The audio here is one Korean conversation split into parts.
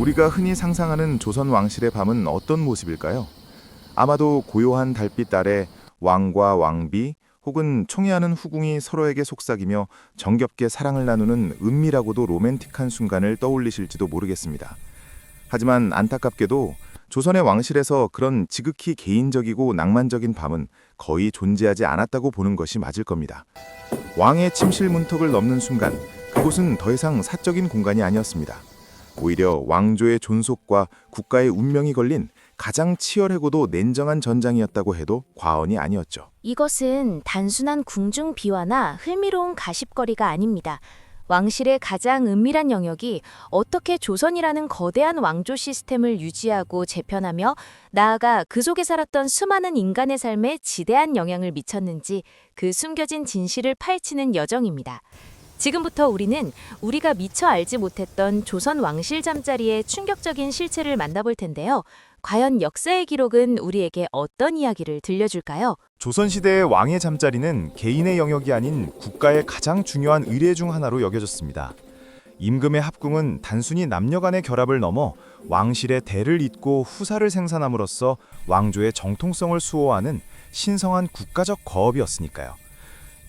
우리가 흔히 상상하는 조선 왕실의 밤은 어떤 모습일까요? 아마도 고요한 달빛 아래 왕과 왕비 혹은 총애하는 후궁이 서로에게 속삭이며 정겹게 사랑을 나누는 은밀하고도 로맨틱한 순간을 떠올리실지도 모르겠습니다. 하지만 안타깝게도 조선의 왕실에서 그런 지극히 개인적이고 낭만적인 밤은 거의 존재하지 않았다고 보는 것이 맞을 겁니다. 왕의 침실 문턱을 넘는 순간 그곳은 더 이상 사적인 공간이 아니었습니다. 오히려 왕조의 존속과 국가의 운명이 걸린 가장 치열하고도 냉정한 전장이었다고 해도 과언이 아니었죠. 이것은 단순한 궁중 비화나 흥미로운 가십거리가 아닙니다. 왕실의 가장 은밀한 영역이 어떻게 조선이라는 거대한 왕조 시스템을 유지하고 재편하며 나아가 그 속에 살았던 수많은 인간의 삶에 지대한 영향을 미쳤는지 그 숨겨진 진실을 파헤치는 여정입니다. 지금부터 우리는 우리가 미처 알지 못했던 조선 왕실 잠자리의 충격적인 실체를 만나볼 텐데요. 과연 역사의 기록은 우리에게 어떤 이야기를 들려줄까요? 조선시대의 왕의 잠자리는 개인의 영역이 아닌 국가의 가장 중요한 의례 중 하나로 여겨졌습니다. 임금의 합궁은 단순히 남녀 간의 결합을 넘어 왕실의 대를 잇고 후사를 생산함으로써 왕조의 정통성을 수호하는 신성한 국가적 거업이었으니까요.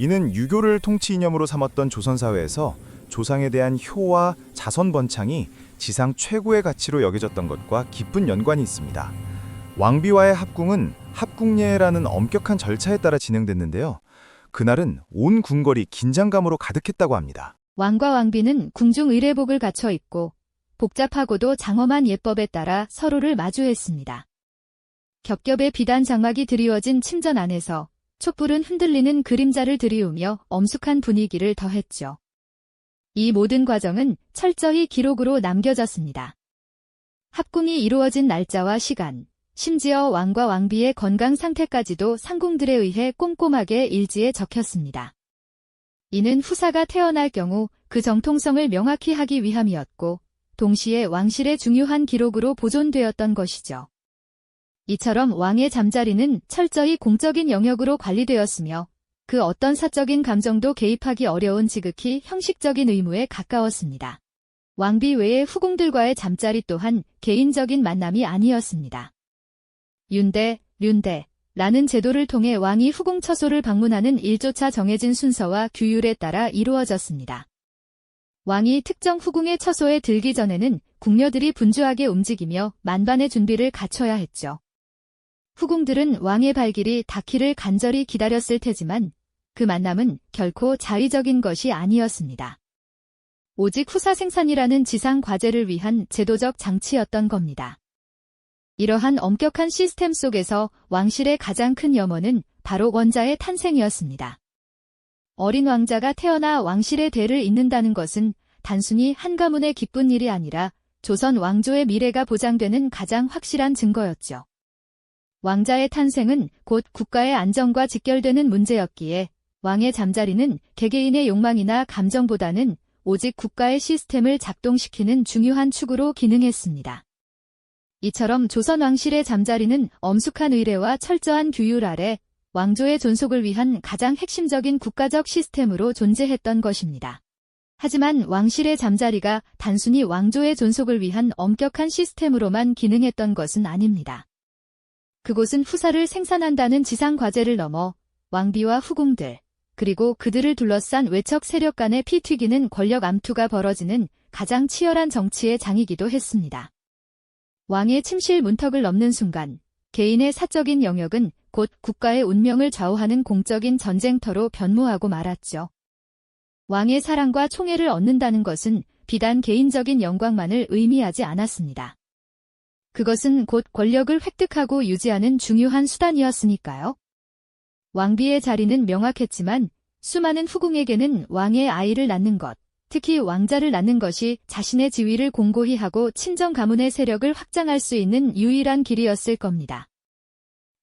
이는 유교를 통치 이념으로 삼았던 조선 사회에서 조상에 대한 효와 자선 번창이 지상 최고의 가치로 여겨졌던 것과 깊은 연관이 있습니다. 왕비와의 합궁은 합궁예라는 엄격한 절차에 따라 진행됐는데요. 그날은 온 궁궐이 긴장감으로 가득했다고 합니다. 왕과 왕비는 궁중 의례복을 갖춰 입고 복잡하고도 장엄한 예법에 따라 서로를 마주했습니다. 겹겹의 비단 장막이 드리워진 침전 안에서 촛불은 흔들리는 그림자를 들이우며 엄숙한 분위기를 더했죠. 이 모든 과정은 철저히 기록으로 남겨졌습니다. 합궁이 이루어진 날짜와 시간, 심지어 왕과 왕비의 건강 상태까지도 상궁들에 의해 꼼꼼하게 일지에 적혔습니다. 이는 후사가 태어날 경우 그 정통성을 명확히 하기 위함이었고, 동시에 왕실의 중요한 기록으로 보존되었던 것이죠. 이처럼 왕의 잠자리는 철저히 공적인 영역으로 관리되었으며, 그 어떤 사적인 감정도 개입하기 어려운 지극히 형식적인 의무에 가까웠습니다. 왕비 외의 후궁들과의 잠자리 또한 개인적인 만남이 아니었습니다. 윤대, 륜대, 라는 제도를 통해 왕이 후궁 처소를 방문하는 일조차 정해진 순서와 규율에 따라 이루어졌습니다. 왕이 특정 후궁의 처소에 들기 전에는 궁녀들이 분주하게 움직이며 만반의 준비를 갖춰야 했죠. 후궁들은 왕의 발길이 닿기를 간절히 기다렸을 테지만 그 만남은 결코 자의적인 것이 아니었습니다. 오직 후사 생산이라는 지상 과제를 위한 제도적 장치였던 겁니다. 이러한 엄격한 시스템 속에서 왕실의 가장 큰 염원은 바로 원자의 탄생이었습니다. 어린 왕자가 태어나 왕실의 대를 잇는다는 것은 단순히 한 가문의 기쁜 일이 아니라 조선 왕조의 미래가 보장되는 가장 확실한 증거였죠. 왕자의 탄생은 곧 국가의 안정과 직결되는 문제였기에 왕의 잠자리는 개개인의 욕망이나 감정보다는 오직 국가의 시스템을 작동시키는 중요한 축으로 기능했습니다. 이처럼 조선 왕실의 잠자리는 엄숙한 의례와 철저한 규율 아래 왕조의 존속을 위한 가장 핵심적인 국가적 시스템으로 존재했던 것입니다. 하지만 왕실의 잠자리가 단순히 왕조의 존속을 위한 엄격한 시스템으로만 기능했던 것은 아닙니다. 그곳은 후사를 생산한다는 지상 과제를 넘어 왕비와 후궁들, 그리고 그들을 둘러싼 외척 세력 간의 피 튀기는 권력 암투가 벌어지는 가장 치열한 정치의 장이기도 했습니다. 왕의 침실 문턱을 넘는 순간 개인의 사적인 영역은 곧 국가의 운명을 좌우하는 공적인 전쟁터로 변모하고 말았죠. 왕의 사랑과 총애를 얻는다는 것은 비단 개인적인 영광만을 의미하지 않았습니다. 그것은 곧 권력을 획득하고 유지하는 중요한 수단이었으니까요. 왕비의 자리는 명확했지만 수많은 후궁에게는 왕의 아이를 낳는 것, 특히 왕자를 낳는 것이 자신의 지위를 공고히 하고 친정 가문의 세력을 확장할 수 있는 유일한 길이었을 겁니다.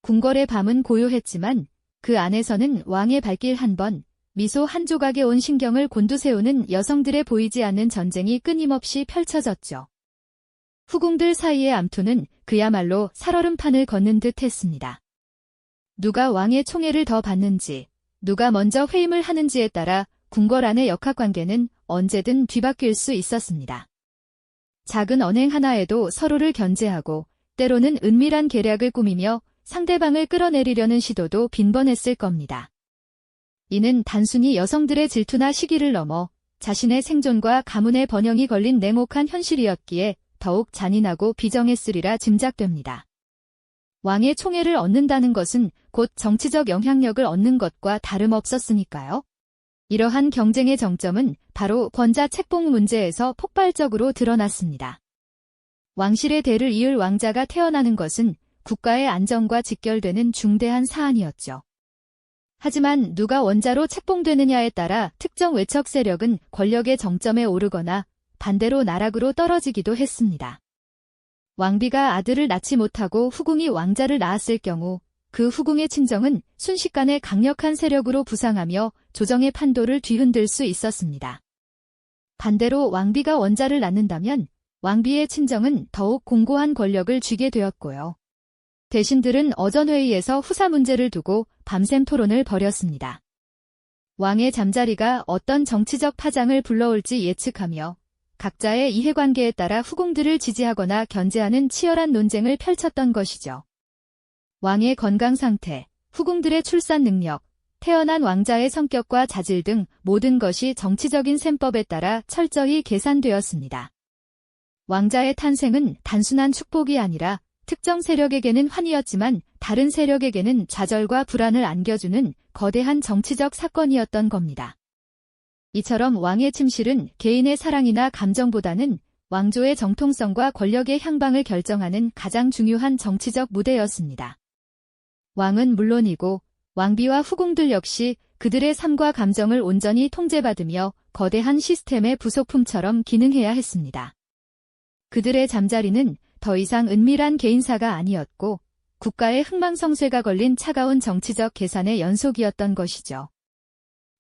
궁궐의 밤은 고요했지만 그 안에서는 왕의 발길 한 번, 미소 한 조각에 온 신경을 곤두세우는 여성들의 보이지 않는 전쟁이 끊임없이 펼쳐졌죠. 후궁들 사이의 암투는 그야말로 살얼음판을 걷는 듯 했습니다. 누가 왕의 총애를 더 받는지, 누가 먼저 회임을 하는지에 따라 궁궐 안의 역학관계는 언제든 뒤바뀔 수 있었습니다. 작은 언행 하나에도 서로를 견제하고 때로는 은밀한 계략을 꾸미며 상대방을 끌어내리려는 시도도 빈번했을 겁니다. 이는 단순히 여성들의 질투나 시기를 넘어 자신의 생존과 가문의 번영이 걸린 냉혹한 현실이었기에 더욱 잔인하고 비정했으리라 짐작됩니다. 왕의 총애를 얻는다는 것은 곧 정치적 영향력을 얻는 것과 다름없었으니까요. 이러한 경쟁의 정점은 바로 권자 책봉 문제에서 폭발적으로 드러났습니다. 왕실의 대를 이을 왕자가 태어나는 것은 국가의 안정과 직결되는 중대한 사안이었죠. 하지만 누가 원자로 책봉되느냐에 따라 특정 외척 세력은 권력의 정점에 오르거나 반대로 나락으로 떨어지기도 했습니다. 왕비가 아들을 낳지 못하고 후궁이 왕자를 낳았을 경우 그 후궁의 친정은 순식간에 강력한 세력으로 부상하며 조정의 판도를 뒤흔들 수 있었습니다. 반대로 왕비가 원자를 낳는다면 왕비의 친정은 더욱 공고한 권력을 쥐게 되었고요. 대신들은 어전회의에서 후사 문제를 두고 밤샘 토론을 벌였습니다. 왕의 잠자리가 어떤 정치적 파장을 불러올지 예측하며 각자의 이해관계에 따라 후궁들을 지지하거나 견제하는 치열한 논쟁을 펼쳤던 것이죠. 왕의 건강 상태, 후궁들의 출산 능력, 태어난 왕자의 성격과 자질 등 모든 것이 정치적인 셈법에 따라 철저히 계산되었습니다. 왕자의 탄생은 단순한 축복이 아니라 특정 세력에게는 환희였지만 다른 세력에게는 좌절과 불안을 안겨주는 거대한 정치적 사건이었던 겁니다. 이처럼 왕의 침실은 개인의 사랑이나 감정보다는 왕조의 정통성과 권력의 향방을 결정하는 가장 중요한 정치적 무대였습니다. 왕은 물론이고 왕비와 후궁들 역시 그들의 삶과 감정을 온전히 통제받으며 거대한 시스템의 부속품처럼 기능해야 했습니다. 그들의 잠자리는 더 이상 은밀한 개인사가 아니었고 국가의 흥망성쇠가 걸린 차가운 정치적 계산의 연속이었던 것이죠.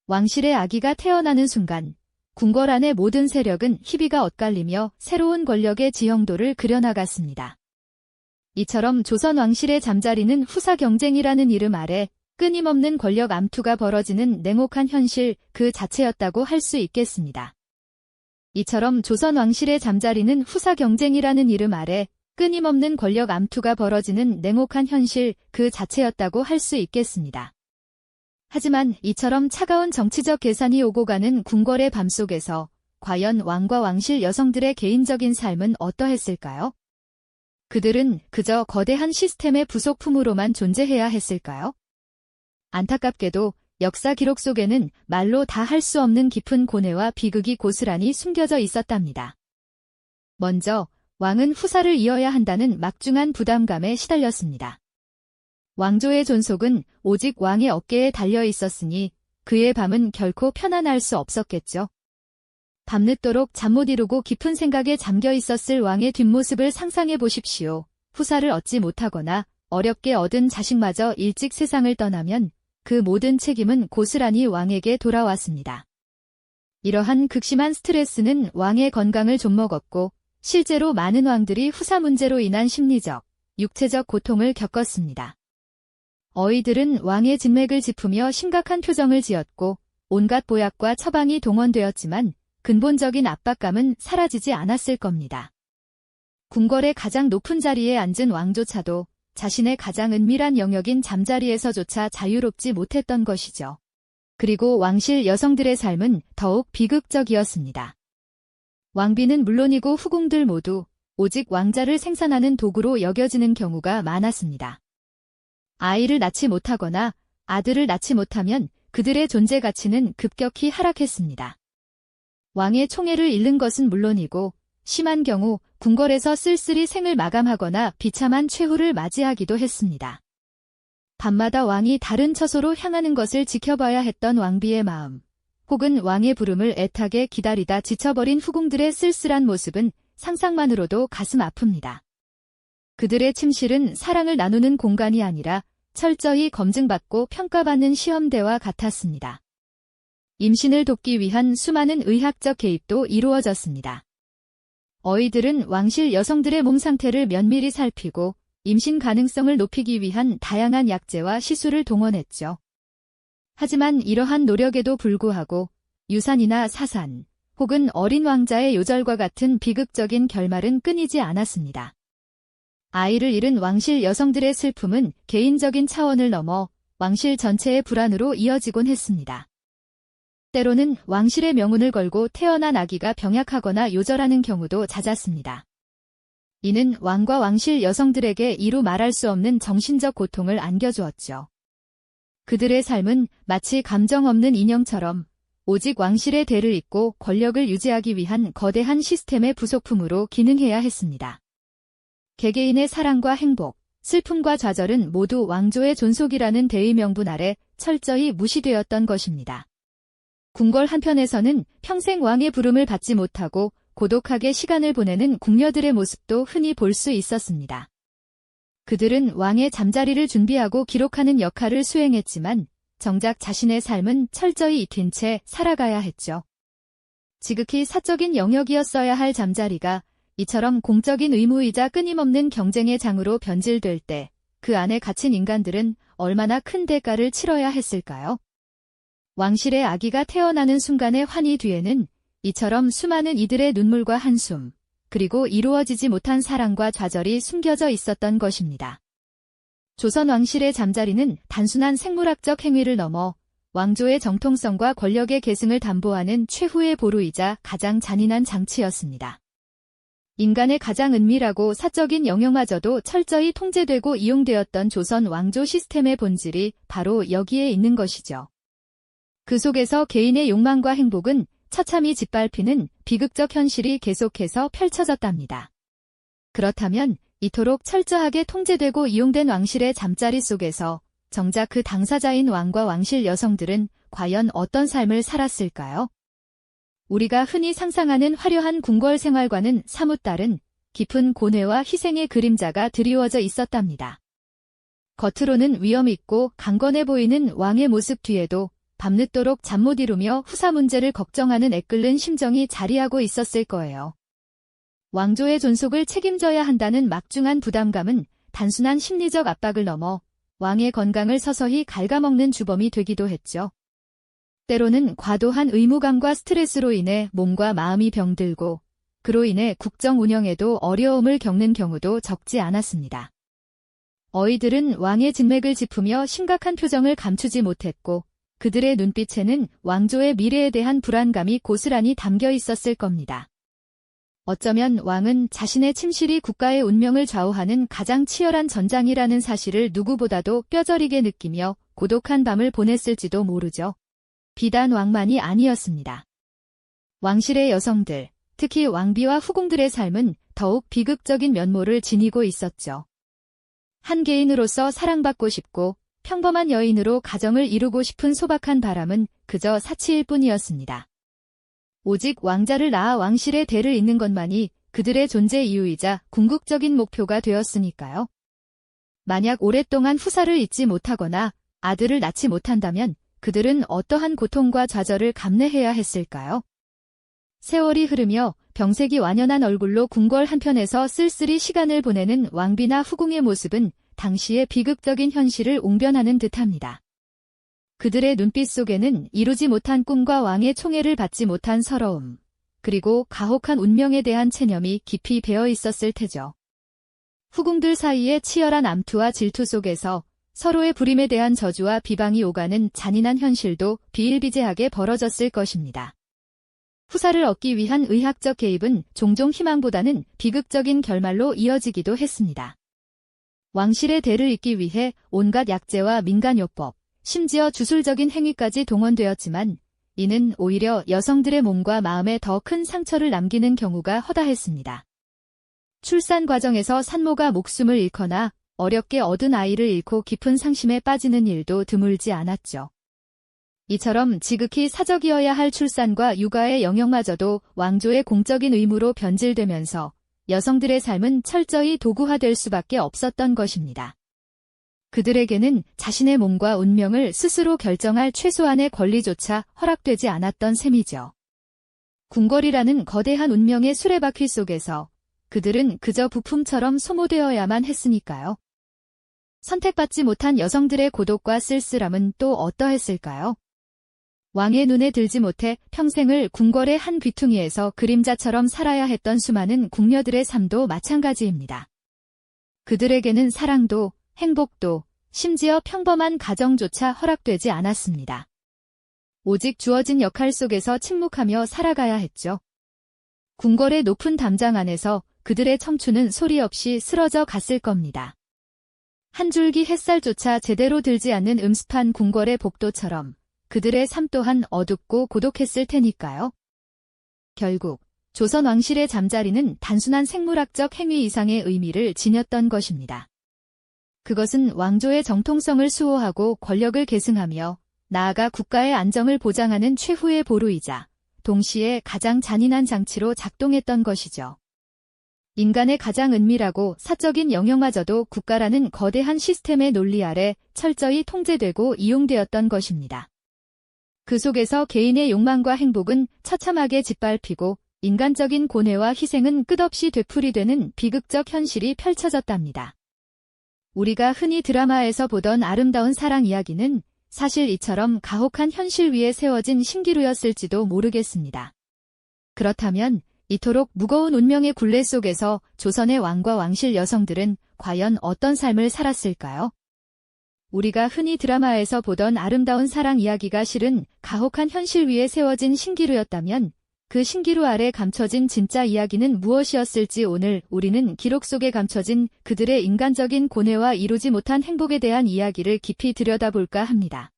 왕실의 아기가 태어나는 순간 궁궐 안의 모든 세력은 희비가 엇갈리며 새로운 권력의 지형도를 그려나갔습니다. 이처럼 조선 왕실의 잠자리는 후사 경쟁이라는 이름 아래 끊임없는 권력 암투가 벌어지는 냉혹한 현실 그 자체였다고 할 수 있겠습니다. 이처럼 조선 왕실의 잠자리는 후사 경쟁이라는 이름 아래 끊임없는 권력 암투가 벌어지는 냉혹한 현실 그 자체였다고 할 수 있겠습니다. 하지만 이처럼 차가운 정치적 계산이 오고 가는 궁궐의 밤 속에서 과연 왕과 왕실 여성들의 개인적인 삶은 어떠했을까요? 그들은 그저 거대한 시스템의 부속품으로만 존재해야 했을까요? 안타깝게도 역사 기록 속에는 말로 다 할 수 없는 깊은 고뇌와 비극이 고스란히 숨겨져 있었답니다. 먼저 왕은 후사를 이어야 한다는 막중한 부담감에 시달렸습니다. 왕조의 존속은 오직 왕의 어깨에 달려 있었으니 그의 밤은 결코 편안할 수 없었겠죠. 밤늦도록 잠 못 이루고 깊은 생각에 잠겨 있었을 왕의 뒷모습을 상상해 보십시오. 후사를 얻지 못하거나 어렵게 얻은 자식마저 일찍 세상을 떠나면 그 모든 책임은 고스란히 왕에게 돌아왔습니다. 이러한 극심한 스트레스는 왕의 건강을 좀먹었고 실제로 많은 왕들이 후사 문제로 인한 심리적, 육체적 고통을 겪었습니다. 어이들은 왕의 진맥을 짚으며 심각한 표정을 지었고 온갖 보약과 처방이 동원되었지만 근본적인 압박감은 사라지지 않았을 겁니다. 궁궐의 가장 높은 자리에 앉은 왕조차도 자신의 가장 은밀한 영역인 잠자리에서조차 자유롭지 못했던 것이죠. 그리고 왕실 여성들의 삶은 더욱 비극적이었습니다. 왕비는 물론이고 후궁들 모두 오직 왕자를 생산하는 도구로 여겨지는 경우가 많았습니다. 아이를 낳지 못하거나 아들을 낳지 못하면 그들의 존재 가치는 급격히 하락했습니다. 왕의 총애를 잃는 것은 물론이고 심한 경우 궁궐에서 쓸쓸히 생을 마감하거나 비참한 최후를 맞이하기도 했습니다. 밤마다 왕이 다른 처소로 향하는 것을 지켜봐야 했던 왕비의 마음, 혹은 왕의 부름을 애타게 기다리다 지쳐버린 후궁들의 쓸쓸한 모습은 상상만으로도 가슴 아픕니다. 그들의 침실은 사랑을 나누는 공간이 아니라 철저히 검증받고 평가받는 시험대와 같았습니다. 임신을 돕기 위한 수많은 의학적 개입도 이루어졌습니다. 어이들은 왕실 여성들의 몸 상태를 면밀히 살피고 임신 가능성을 높이기 위한 다양한 약제와 시술을 동원했죠. 하지만 이러한 노력에도 불구하고 유산이나 사산 혹은 어린 왕자의 요절과 같은 비극적인 결말은 끊이지 않았습니다. 아이를 잃은 왕실 여성들의 슬픔은 개인적인 차원을 넘어 왕실 전체의 불안으로 이어지곤 했습니다. 때로는 왕실의 명운을 걸고 태어난 아기가 병약하거나 요절하는 경우도 잦았습니다. 이는 왕과 왕실 여성들에게 이루 말할 수 없는 정신적 고통을 안겨주었죠. 그들의 삶은 마치 감정 없는 인형처럼 오직 왕실의 대를 잇고 권력을 유지하기 위한 거대한 시스템의 부속품으로 기능해야 했습니다. 개개인의 사랑과 행복, 슬픔과 좌절은 모두 왕조의 존속이라는 대의 명분 아래 철저히 무시되었던 것입니다. 궁궐 한편에서는 평생 왕의 부름을 받지 못하고 고독하게 시간을 보내는 궁녀들의 모습도 흔히 볼 수 있었습니다. 그들은 왕의 잠자리를 준비하고 기록하는 역할을 수행했지만 정작 자신의 삶은 철저히 익힌 채 살아가야 했죠. 지극히 사적인 영역이었어야 할 잠자리가 이처럼 공적인 의무이자 끊임없는 경쟁의 장으로 변질될 때 그 안에 갇힌 인간들은 얼마나 큰 대가를 치러야 했을까요? 왕실의 아기가 태어나는 순간의 환희 뒤에는 이처럼 수많은 이들의 눈물과 한숨, 그리고 이루어지지 못한 사랑과 좌절이 숨겨져 있었던 것입니다. 조선 왕실의 잠자리는 단순한 생물학적 행위를 넘어 왕조의 정통성과 권력의 계승을 담보하는 최후의 보루이자 가장 잔인한 장치였습니다. 인간의 가장 은밀하고 사적인 영역마저도 철저히 통제되고 이용되었던 조선 왕조 시스템의 본질이 바로 여기에 있는 것이죠. 그 속에서 개인의 욕망과 행복은 처참히 짓밟히는 비극적 현실이 계속해서 펼쳐졌답니다. 그렇다면 이토록 철저하게 통제되고 이용된 왕실의 잠자리 속에서 정작 그 당사자인 왕과 왕실 여성들은 과연 어떤 삶을 살았을까요? 우리가 흔히 상상하는 화려한 궁궐 생활과는 사뭇 다른 깊은 고뇌와 희생의 그림자가 드리워져 있었답니다. 겉으로는 위험 있고 강건해 보이는 왕의 모습 뒤에도 밤늦도록 잠 못 이루며 후사 문제를 걱정하는 애끓는 심정이 자리하고 있었을 거예요. 왕조의 존속을 책임져야 한다는 막중한 부담감은 단순한 심리적 압박을 넘어 왕의 건강을 서서히 갉아먹는 주범이 되기도 했죠. 때로는 과도한 의무감과 스트레스로 인해 몸과 마음이 병들고 그로 인해 국정 운영에도 어려움을 겪는 경우도 적지 않았습니다. 어이들은 왕의 진맥을 짚으며 심각한 표정을 감추지 못했고 그들의 눈빛에는 왕조의 미래에 대한 불안감이 고스란히 담겨 있었을 겁니다. 어쩌면 왕은 자신의 침실이 국가의 운명을 좌우하는 가장 치열한 전장이라는 사실을 누구보다도 뼈저리게 느끼며 고독한 밤을 보냈을지도 모르죠. 비단 왕만이 아니었습니다. 왕실의 여성들, 특히 왕비와 후궁들의 삶은 더욱 비극적인 면모를 지니고 있었죠. 한 개인으로서 사랑받고 싶고 평범한 여인으로 가정을 이루고 싶은 소박한 바람은 그저 사치일 뿐이었습니다. 오직 왕자를 낳아 왕실의 대를 잇는 것만이 그들의 존재 이유이자 궁극적인 목표가 되었으니까요. 만약 오랫동안 후사를 잊지 못하거나 아들을 낳지 못한다면 그들은 어떠한 고통과 좌절을 감내해야 했을까요? 세월이 흐르며 병색이 완연한 얼굴로 궁궐 한편에서 쓸쓸히 시간을 보내는 왕비나 후궁의 모습은 당시의 비극적인 현실을 옹변하는 듯합니다. 그들의 눈빛 속에는 이루지 못한 꿈과 왕의 총애를 받지 못한 서러움, 그리고 가혹한 운명에 대한 체념이 깊이 배어 있었을 테죠. 후궁들 사이의 치열한 암투와 질투 속에서 서로의 불임에 대한 저주와 비방이 오가는 잔인한 현실도 비일비재하게 벌어졌을 것입니다. 후사를 얻기 위한 의학적 개입은 종종 희망보다는 비극적인 결말로 이어지기도 했습니다. 왕실의 대를 잇기 위해 온갖 약재와 민간요법, 심지어 주술적인 행위까지 동원되었지만 이는 오히려 여성들의 몸과 마음에 더 큰 상처를 남기는 경우가 허다했습니다. 출산 과정에서 산모가 목숨을 잃거나 어렵게 얻은 아이를 잃고 깊은 상심에 빠지는 일도 드물지 않았죠. 이처럼 지극히 사적이어야 할 출산과 육아의 영역마저도 왕조의 공적인 의무로 변질되면서 여성들의 삶은 철저히 도구화될 수밖에 없었던 것입니다. 그들에게는 자신의 몸과 운명을 스스로 결정할 최소한의 권리조차 허락되지 않았던 셈이죠. 궁궐이라는 거대한 운명의 수레바퀴 속에서 그들은 그저 부품처럼 소모되어야만 했으니까요. 선택받지 못한 여성들의 고독과 쓸쓸함은 또 어떠했을까요? 왕의 눈에 들지 못해 평생을 궁궐의 한 귀퉁이에서 그림자처럼 살아야 했던 수많은 궁녀들의 삶도 마찬가지입니다. 그들에게는 사랑도, 행복도, 심지어 평범한 가정조차 허락되지 않았습니다. 오직 주어진 역할 속에서 침묵하며 살아가야 했죠. 궁궐의 높은 담장 안에서 그들의 청춘은 소리 없이 쓰러져 갔을 겁니다. 한 줄기 햇살조차 제대로 들지 않는 음습한 궁궐의 복도처럼 그들의 삶 또한 어둡고 고독했을 테니까요. 결국 조선 왕실의 잠자리는 단순한 생물학적 행위 이상의 의미를 지녔던 것입니다. 그것은 왕조의 정통성을 수호하고 권력을 계승하며 나아가 국가의 안정을 보장하는 최후의 보루이자 동시에 가장 잔인한 장치로 작동했던 것이죠. 인간의 가장 은밀하고 사적인 영역마저도 국가라는 거대한 시스템의 논리 아래 철저히 통제되고 이용되었던 것입니다. 그 속에서 개인의 욕망과 행복은 처참하게 짓밟히고 인간적인 고뇌와 희생은 끝없이 되풀이되는 비극적 현실이 펼쳐졌답니다. 우리가 흔히 드라마에서 보던 아름다운 사랑 이야기는 사실 이처럼 가혹한 현실 위에 세워진 신기루였을지도 모르겠습니다. 그렇다면 이토록 무거운 운명의 굴레 속에서 조선의 왕과 왕실 여성들은 과연 어떤 삶을 살았을까요? 우리가 흔히 드라마에서 보던 아름다운 사랑 이야기가 실은 가혹한 현실 위에 세워진 신기루였다면 그 신기루 아래 감춰진 진짜 이야기는 무엇이었을지 오늘 우리는 기록 속에 감춰진 그들의 인간적인 고뇌와 이루지 못한 행복에 대한 이야기를 깊이 들여다볼까 합니다.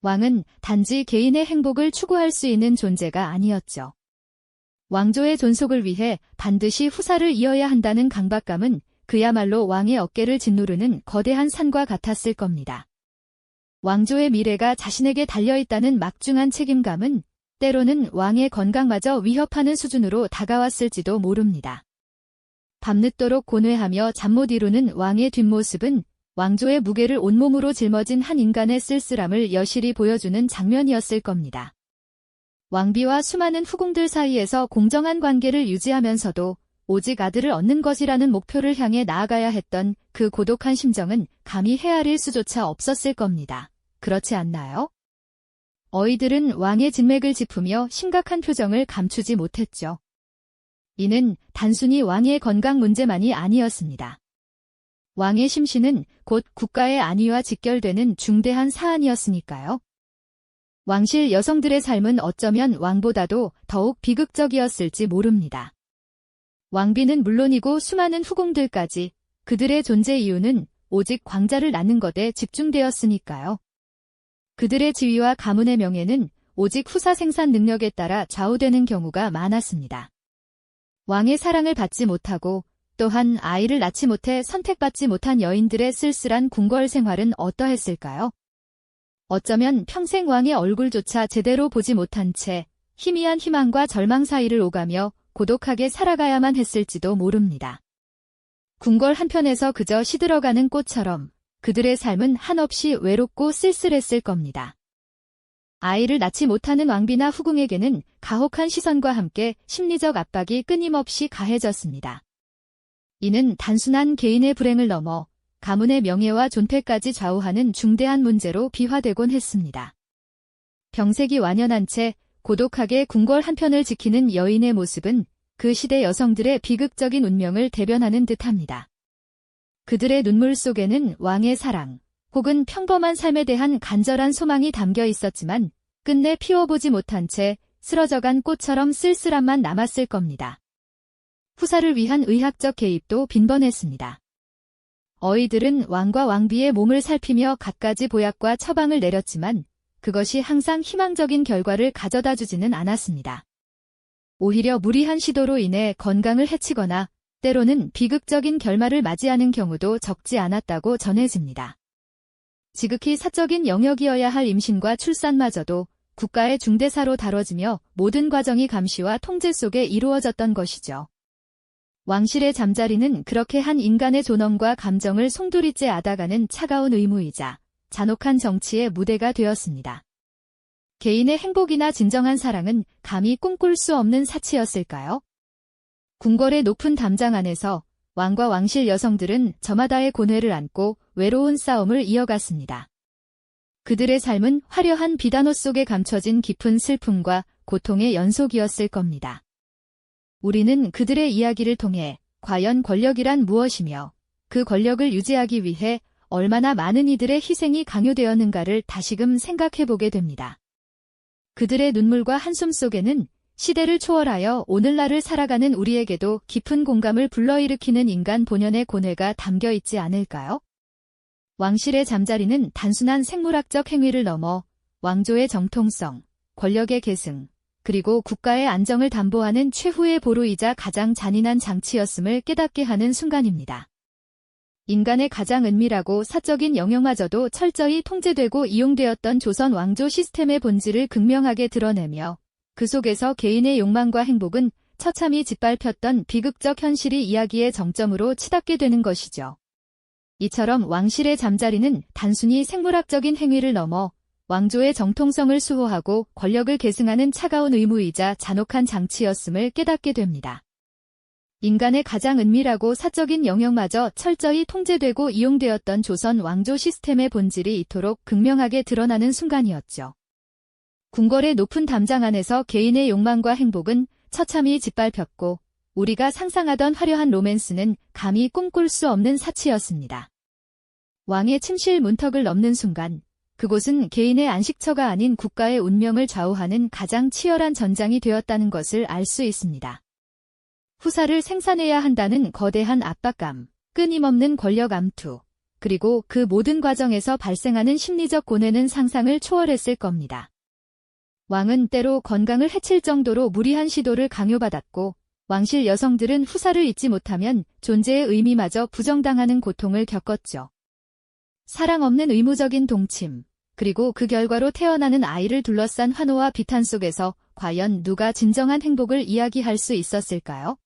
왕은 단지 개인의 행복을 추구할 수 있는 존재가 아니었죠. 왕조의 존속을 위해 반드시 후사를 이어야 한다는 강박감은 그야말로 왕의 어깨를 짓누르는 거대한 산과 같았을 겁니다. 왕조의 미래가 자신에게 달려있다는 막중한 책임감은 때로는 왕의 건강마저 위협하는 수준으로 다가왔을지도 모릅니다. 밤늦도록 고뇌하며 잠 못 이루는 왕의 뒷모습은 왕조의 무게를 온몸으로 짊어진 한 인간의 쓸쓸함을 여실히 보여주는 장면이었을 겁니다. 왕비와 수많은 후궁들 사이에서 공정한 관계를 유지하면서도 오직 아들을 얻는 것이라는 목표를 향해 나아가야 했던 그 고독한 심정은 감히 헤아릴 수조차 없었을 겁니다. 그렇지 않나요? 어이들은 왕의 진맥을 짚으며 심각한 표정을 감추지 못했죠. 이는 단순히 왕의 건강 문제만이 아니었습니다. 왕의 심신은 곧 국가의 안위와 직결되는 중대한 사안이었으니까요. 왕실 여성들의 삶은 어쩌면 왕보다도 더욱 비극적이었을지 모릅니다. 왕비는 물론이고 수많은 후궁들까지 그들의 존재 이유는 오직 광자를 낳는 것에 집중되었으니까요. 그들의 지위와 가문의 명예는 오직 후사 생산 능력에 따라 좌우되는 경우가 많았습니다. 왕의 사랑을 받지 못하고 또한 아이를 낳지 못해 선택받지 못한 여인들의 쓸쓸한 궁궐 생활은 어떠했을까요? 어쩌면 평생 왕의 얼굴조차 제대로 보지 못한 채 희미한 희망과 절망 사이를 오가며 고독하게 살아가야만 했을지도 모릅니다. 궁궐 한편에서 그저 시들어가는 꽃처럼 그들의 삶은 한없이 외롭고 쓸쓸했을 겁니다. 아이를 낳지 못하는 왕비나 후궁에게는 가혹한 시선과 함께 심리적 압박이 끊임없이 가해졌습니다. 이는 단순한 개인의 불행을 넘어 가문의 명예와 존폐까지 좌우하는 중대한 문제로 비화되곤 했습니다. 병색이 완연한 채 고독하게 궁궐 한편을 지키는 여인의 모습은 그 시대 여성들의 비극적인 운명을 대변하는 듯합니다. 그들의 눈물 속에는 왕의 사랑, 혹은 평범한 삶에 대한 간절한 소망이 담겨 있었지만 끝내 피워보지 못한 채 쓰러져간 꽃처럼 쓸쓸함만 남았을 겁니다. 후사를 위한 의학적 개입도 빈번했습니다. 어이들은 왕과 왕비의 몸을 살피며 갖가지 보약과 처방을 내렸지만 그것이 항상 희망적인 결과를 가져다 주지는 않았습니다. 오히려 무리한 시도로 인해 건강을 해치거나 때로는 비극적인 결말을 맞이하는 경우도 적지 않았다고 전해집니다. 지극히 사적인 영역이어야 할 임신과 출산마저도 국가의 중대사로 다뤄지며 모든 과정이 감시와 통제 속에 이루어졌던 것이죠. 왕실의 잠자리는 그렇게 한 인간의 존엄과 감정을 송두리째 앗아가는 차가운 의무이자 잔혹한 정치의 무대가 되었습니다. 개인의 행복이나 진정한 사랑은 감히 꿈꿀 수 없는 사치였을까요? 궁궐의 높은 담장 안에서 왕과 왕실 여성들은 저마다의 고뇌를 안고 외로운 싸움을 이어갔습니다. 그들의 삶은 화려한 비단옷 속에 감춰진 깊은 슬픔과 고통의 연속이었을 겁니다. 우리는 그들의 이야기를 통해 과연 권력이란 무엇이며 그 권력을 유지하기 위해 얼마나 많은 이들의 희생이 강요되었는가를 다시금 생각해 보게 됩니다. 그들의 눈물과 한숨 속에는 시대를 초월하여 오늘날을 살아가는 우리에게도 깊은 공감을 불러일으키는 인간 본연의 고뇌가 담겨 있지 않을까요? 왕실의 잠자리는 단순한 생물학적 행위를 넘어 왕조의 정통성, 권력의 계승, 그리고 국가의 안정을 담보하는 최후의 보루이자 가장 잔인한 장치였음을 깨닫게 하는 순간입니다. 인간의 가장 은밀하고 사적인 영역마저도 철저히 통제되고 이용되었던 조선 왕조 시스템의 본질을 극명하게 드러내며 그 속에서 개인의 욕망과 행복은 처참히 짓밟혔던 비극적 현실이 이야기의 정점으로 치닫게 되는 것이죠. 이처럼 왕실의 잠자리는 단순히 생물학적인 행위를 넘어 왕조의 정통성을 수호하고 권력을 계승하는 차가운 의무이자 잔혹한 장치였음을 깨닫게 됩니다. 인간의 가장 은밀하고 사적인 영역마저 철저히 통제되고 이용되었던 조선 왕조 시스템의 본질이 이토록 극명하게 드러나는 순간이었죠. 궁궐의 높은 담장 안에서 개인의 욕망과 행복은 처참히 짓밟혔고 우리가 상상하던 화려한 로맨스는 감히 꿈꿀 수 없는 사치였습니다. 왕의 침실 문턱을 넘는 순간 그곳은 개인의 안식처가 아닌 국가의 운명을 좌우하는 가장 치열한 전장이 되었다는 것을 알 수 있습니다. 후사를 생산해야 한다는 거대한 압박감, 끊임없는 권력 암투, 그리고 그 모든 과정에서 발생하는 심리적 고뇌는 상상을 초월했을 겁니다. 왕은 때로 건강을 해칠 정도로 무리한 시도를 강요받았고, 왕실 여성들은 후사를 잊지 못하면 존재의 의미마저 부정당하는 고통을 겪었죠. 사랑 없는 의무적인 동침, 그리고 그 결과로 태어나는 아이를 둘러싼 환호와 비탄 속에서 과연 누가 진정한 행복을 이야기할 수 있었을까요?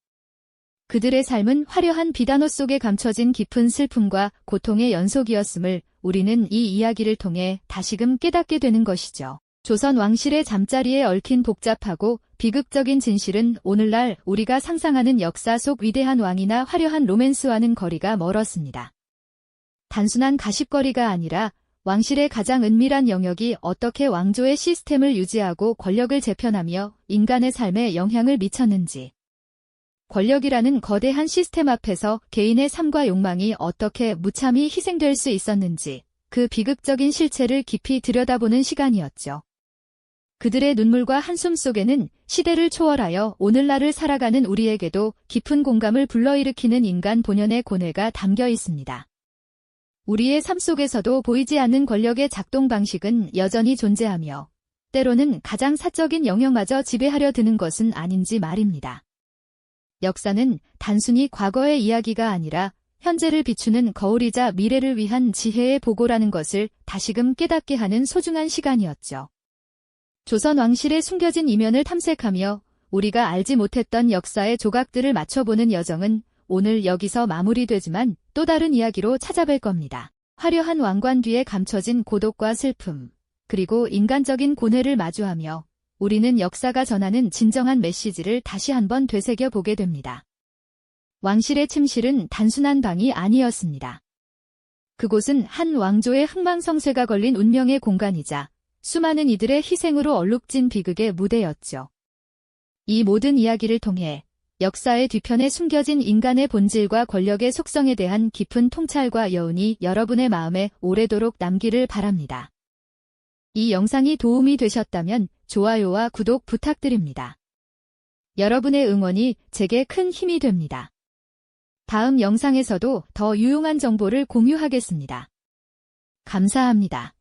그들의 삶은 화려한 비단옷 속에 감춰진 깊은 슬픔과 고통의 연속이었음을 우리는 이 이야기를 통해 다시금 깨닫게 되는 것이죠. 조선 왕실의 잠자리에 얽힌 복잡하고 비극적인 진실은 오늘날 우리가 상상하는 역사 속 위대한 왕이나 화려한 로맨스와는 거리가 멀었습니다. 단순한 가십거리가 아니라 왕실의 가장 은밀한 영역이 어떻게 왕조의 시스템을 유지하고 권력을 재편하며 인간의 삶에 영향을 미쳤는지, 권력이라는 거대한 시스템 앞에서 개인의 삶과 욕망이 어떻게 무참히 희생될 수 있었는지, 그 비극적인 실체를 깊이 들여다보는 시간이었죠. 그들의 눈물과 한숨 속에는 시대를 초월하여 오늘날을 살아가는 우리에게도 깊은 공감을 불러일으키는 인간 본연의 고뇌가 담겨 있습니다. 우리의 삶 속에서도 보이지 않는 권력의 작동 방식은 여전히 존재하며 때로는 가장 사적인 영역마저 지배하려 드는 것은 아닌지 말입니다. 역사는 단순히 과거의 이야기가 아니라 현재를 비추는 거울이자 미래를 위한 지혜의 보고라는 것을 다시금 깨닫게 하는 소중한 시간이었죠. 조선 왕실의 숨겨진 이면을 탐색하며 우리가 알지 못했던 역사의 조각들을 맞춰보는 여정은 오늘 여기서 마무리되지만 또 다른 이야기로 찾아뵐 겁니다. 화려한 왕관 뒤에 감춰진 고독과 슬픔, 그리고 인간적인 고뇌를 마주하며 우리는 역사가 전하는 진정한 메시지를 다시 한번 되새겨 보게 됩니다. 왕실의 침실은 단순한 방이 아니었습니다. 그곳은 한 왕조의 흥망성쇠가 걸린 운명의 공간이자 수많은 이들의 희생으로 얼룩진 비극의 무대였죠. 이 모든 이야기를 통해 역사의 뒤편에 숨겨진 인간의 본질과 권력의 속성에 대한 깊은 통찰과 여운이 여러분의 마음에 오래도록 남기를 바랍니다. 이 영상이 도움이 되셨다면 좋아요와 구독 부탁드립니다. 여러분의 응원이 제게 큰 힘이 됩니다. 다음 영상에서도 더 유용한 정보를 공유하겠습니다. 감사합니다.